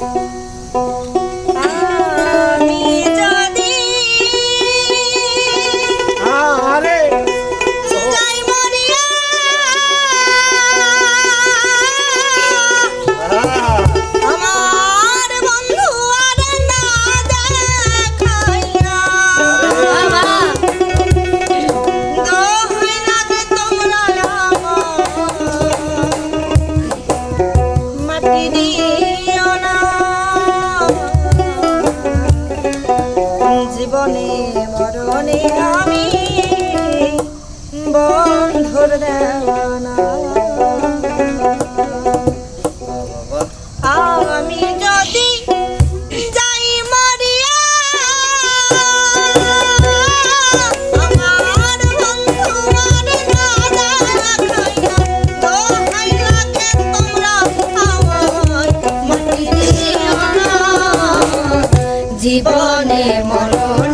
Música মরণে মরণ